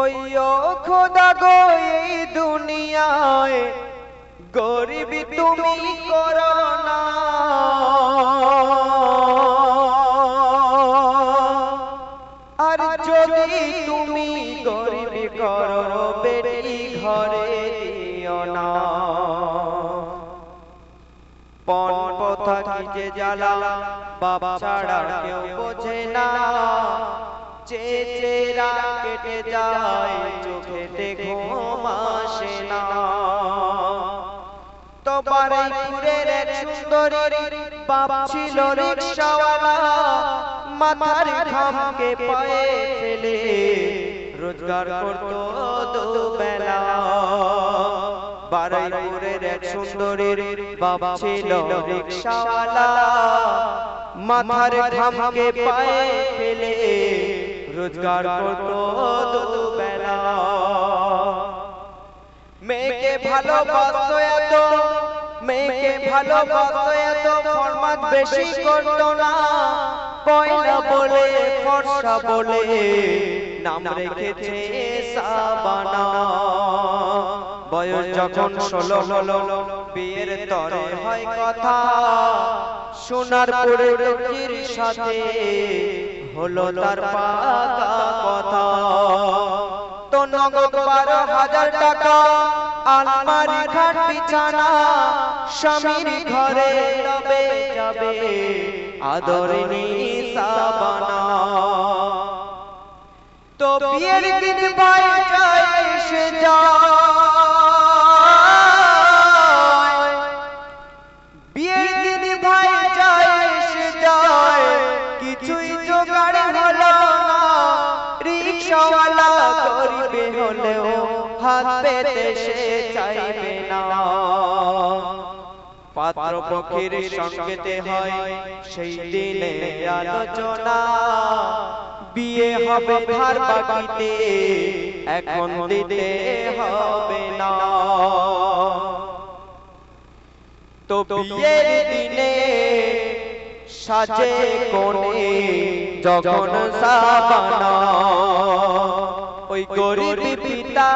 ওই খোদা গো, এই দুনিয়ায় গরিবি তুমি করো না। আর যদি তুমি গরিবি করো, বেটি ঘরে দিও না। পণ পথা কি যে জ্বালা বাবা ছাড়া কেউ বোঝে না। চেচেরা কেটে যায় না। তো বারাইপুরের এক সুন্দরী ছিল রিক্সাওয়ালা, মাথার ঘামকে পায়ে ফেলে, রোজগার করতো দুবেলা। বারাইপুরের এক সুন্দরীর বাবা ছিল রিক্সাওয়ালা, মাথার ঘামকে পায়ে ফেলে রোজগার করতো দুবেলা। মেয়েকে ভালোবাসতো এত, মেয়েকে ভালোবাসতো এত, ফরমাত বেশি করতো না। পয়লা বলে, ফর্সা বলে নাম রেখেছে সাবানা। বয়স যখন ষোলো হলো, বিয়ের তরে হয় কথা। সোনার পরে টুকির সাথে হলো তার পাকা কথা। তো নগদ বারো হাজার টাকা, আলমারি খাট বিছানা স্বামীর ঘরে রবে যাবে। আদরিনী সাবানা। তো বিয়ের দিন এসে পেতে সে চাইবে না। পাত্র হয় সেই দিনে আলোচনা। বিয়ে হবে ধার বাকিতে, এখন দিতে হবে না। তো বিয়ের দিনে সাজে কোণে যখন সাবানা। ওই গরিব পিতা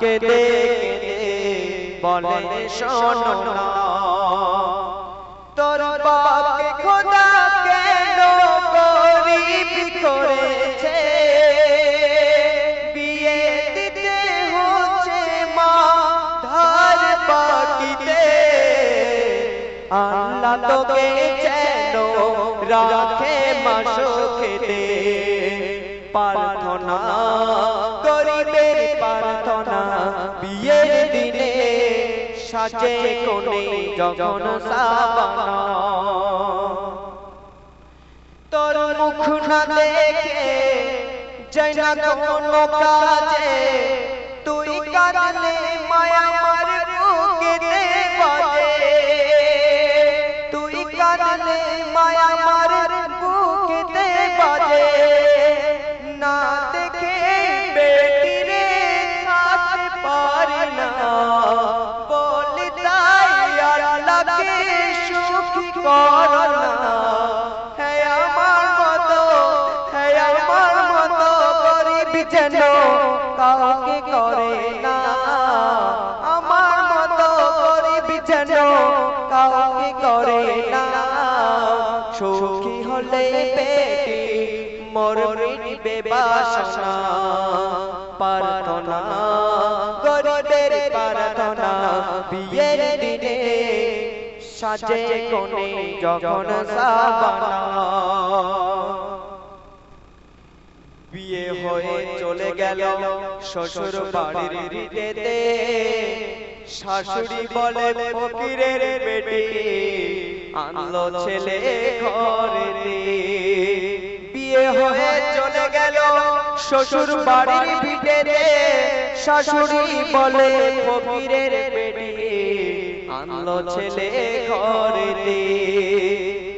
কেঁদে কেঁদে বলে, শোনো না। তোর বাপকে খোদা কেন গরিব করেছে? বিয়ে দিতে হচ্ছে মা, ধার বাকিতে আল্লাহ তোকে যেন রাখে মাসো খেতে। প্রার্থনা, গরিবের প্রার্থনা, বিয়ের দিনে সাজে কোণে যখন সাবানা। তোর মুখ না দেখে যাই না কোনো কাজে, তুই কাঁদলে মায়া প্রার্থনা গরিবের প্রার্থনা, বিয়ের দিনে সাজে সাবানা। বিয়ে হয়ে চলে গেল শ্বশুর বাড়ির ভিটেতে শাশুড়ি বলে, ফকিরের বেটি, আনলো ছেলে ঘরেতে। বিয়ে হয়ে গেল। শ্বশুর বাড়ির ভিটেতে শাশুড়ি বলে, ফকিরের বেটি আনলো ছেলে ঘরেতে।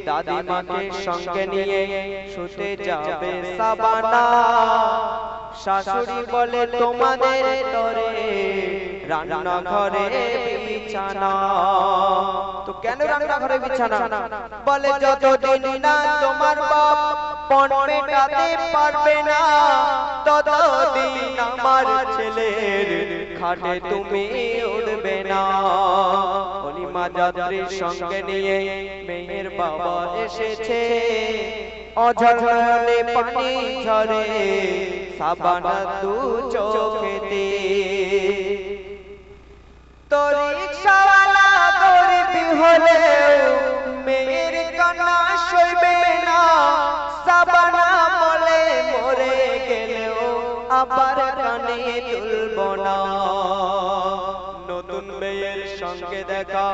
দাদিমাকে সঙ্গে নিয়ে শুতে যাবে সাবানা। শাশুড়ি বলে, তোমাদের তরে রান্না ঘরে বিছানা। তো কেন রান্না ঘরে বিছানা? বলে, যতদিন না তোমার বাপ পণ মেটাতে পারবে না। ততদিন আমার ছেলের খাটে তুমি উঠবে না। অলিমা যাত্রীর সঙ্গে নিয়ে মেয়ের বাবা এসেছে। অঝরলে পানি ঝরে, সাবানা দু চোখেতে। তোর রিক্সাওয়ালা গরিবি হলে আবার কানে তুলব না। নতুন মেয়ের সঙ্গে দেখা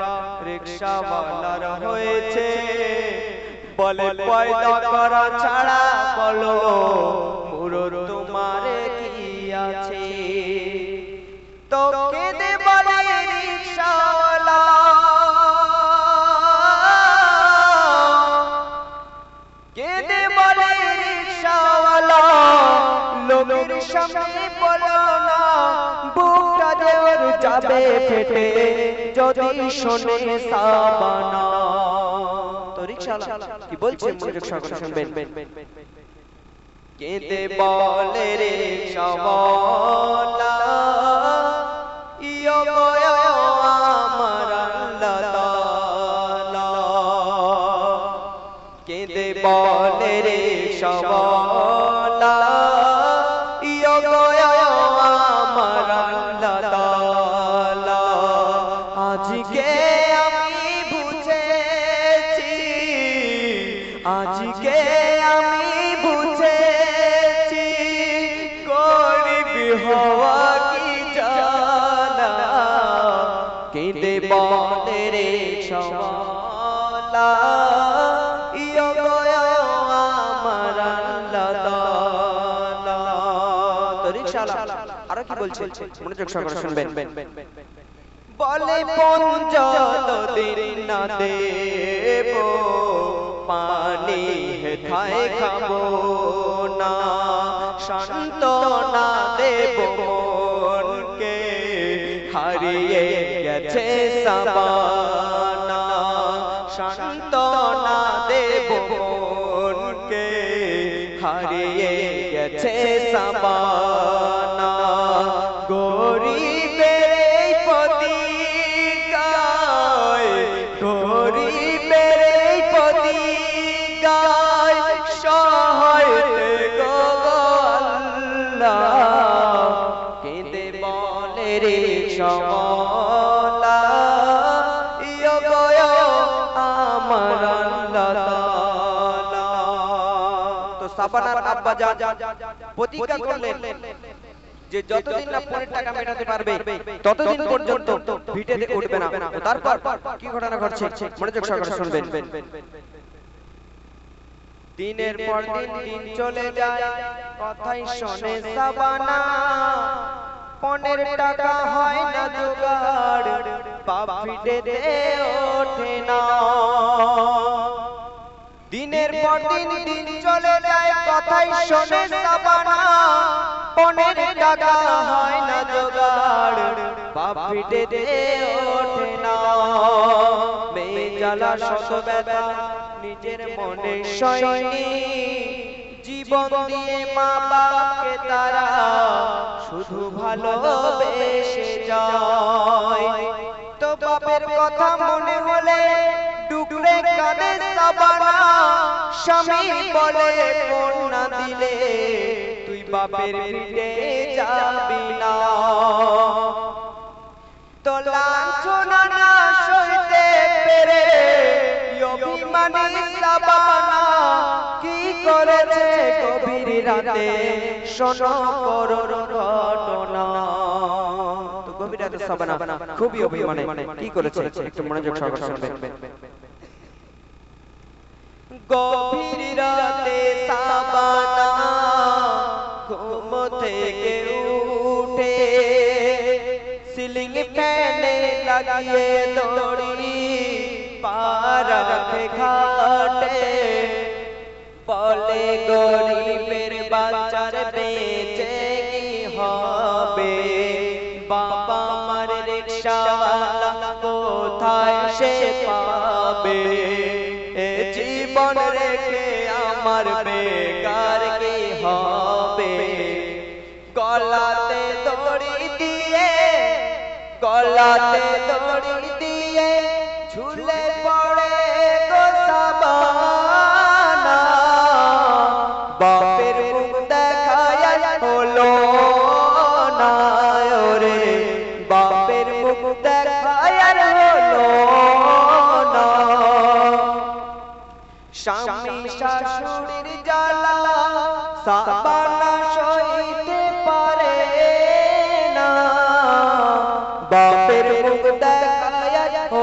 রিক্সাওয়ালার হয়েছে। বলে পয়দা করা ছাড়া বলো পুরো তোমার কি আছে? তো যাবে ফেটে যদি শোনে সাবানা। তো রিকশালা কি বলছে? মনোযোগ সহকারে শুনবেন। কেঁদে বলে রে সবলা বলছে? মনোযোগ সহকারে শুনবেন। বলে দিন না দেব পানি হেথায় খাব না শান্ত না দেব মনকে। হারিয়ে গেছে সাবানা। আব্বা যা প্রতিজ্ঞা করলেন যে যতদিন না পনেরো টাকা মেটাতে পারবে ততদিন পর্যন্ত ভিটেতে উঠবে না। তারপর কি ঘটনা ঘটছে? মনোযোগ সহকারে শুনবেন। দিনের পর দিন দিন চলে যায় কথাই শোনে সাবানা। পনেরো টাকা হয় না জোগাড় বাপ ভিটেতে ওঠে না। দিনের পর দিন দিন চলে যায় কথাই শোনে সাবানা। পনেরো টাকা হয় না জোগাড়। বাপ পিটে দে ওঠে না। মেয়ে জ্বালা শত ব্যথা। নিজের মনে সয়নি জীবন দিয়ে মা বাপকে তারা শুধু ভালোবেসে যায়। তো বাপের কথা মনে হলে স্বামী বলে না দিলে তুই বাপের পিঠে যাবি না। তো লাঞ্ছনা না সইতে পেরে অভিমানী সাবানা কি করেছে গভীর রাতে? শোনো করোর ঘটনা। খুবই অভিমানে কি করেছে? একটু মনোযোগ সহকারে শুনবেন গভীর রাতে সাবানা ঘুম থেকে উঠে সিলিং ফ্যানে লাগিয়ে দড়ি পারা ঘাটে। বলে গরিবের বাচ্চার বেঁচে কি হবে? বাবা মার রিক্সাওয়ালা কোথায় সে পাবে? জীবন রেখে আমার বেকার কি হবে গলাতে দড়ি দিয়ে গলাতে দড়ি দিয়ে ঝুলে পড়ে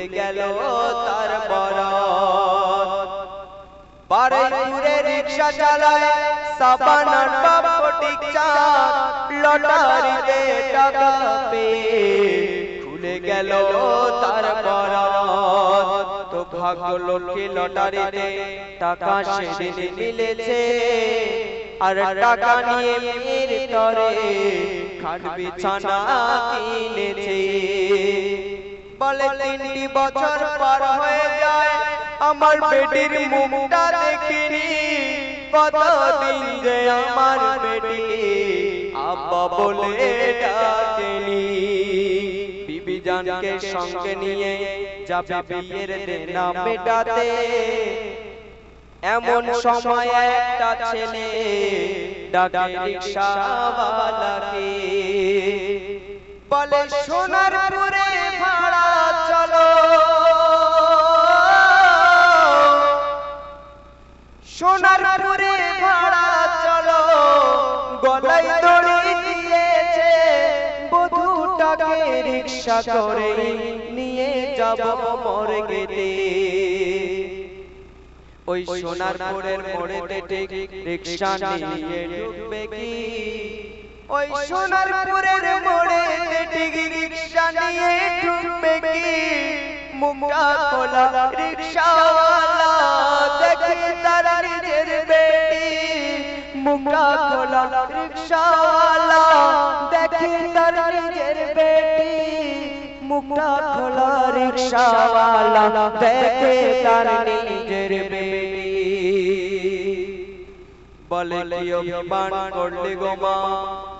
খুলে গেল তার বরাত রিকশা চালায়, সাবানার খুলে গেল তার তো ভাগ্য লক্ষ্মী লটারিতে টাকা সেদিন মিলেছে। আর টাকা নিয়ে মেয়ের তরে খাট বিছানা কিনেছে। বলে তিনটি বছর পার হয়ে যায়। আমার বেটির মুখটা দেখিনি। কতদিন যে আমার বেটি। আব্বা বলে ডাকেনি। বিবি জানকে সঙ্গে নিয়ে যাবে বিয়ের দেনা মেটাতে এমন সময় একটা ছেলে ডাকে রিক্সাওয়ালাকে। বলে সোনার ভাড়া চলো। সোনার পুরে ভাড়া চলো। গলায় দড়ি দিয়েছে, বধুটাকে রিক্সা করে নিয়ে যাব মর্গেতে ওই সোনারপুরের মোড়েতে ঠিক রিক্সা নিয়ে ঢুকবে কি? ওই সোনারপুরের মোড়েতে ঠিক রিক্সা নিয়ে ঢুকবে কি? মুখটা খোলা রিক্সাওয়ালা দেখে তার নিজের বেটি। মুখটা খোলা রিক্সাওয়ালা দেখে তার নিজের বেটি। মুখটা খোলা রিক্সাওয়ালা দেখে তার নিজের বেটি। বলে কি অভিমান করলি গো মা?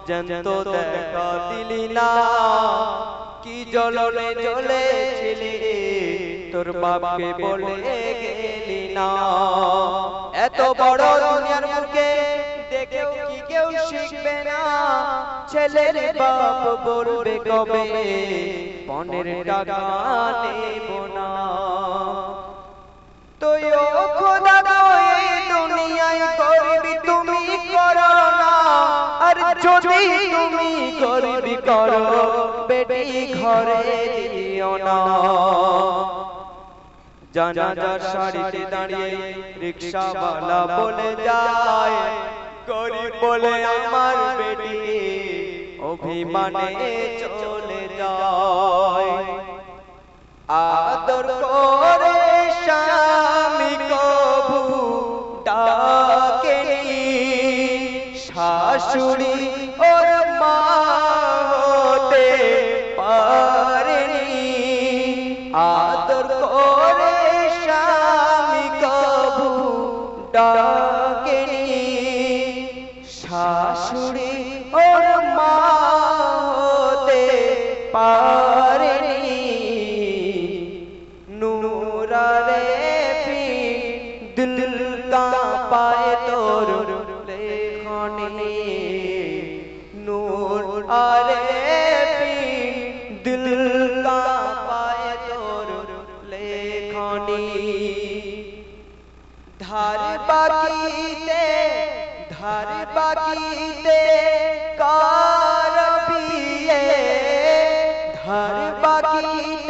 জ্যান্ত দেখা দিলি না। কি জলনে জ্বলেছিলি তোর বাপকে বলে গেলি না। এত বড় দুনিয়ার মুখে দেখেও কি কেউ শিখবে না? ছেলের বাপ বলবে কবে? পনেরো টাকা নেব না। যদি তুমি করবি করো, বেটি ঘরে দিও না। দাঁড়িয়ে রিক্সাওয়ালা বলে যায়, গরিব বলে আমার বেটি অভিমানে চলে যায়। আদর করে ডাকেনি শাশুড়ি ধার বাকিতে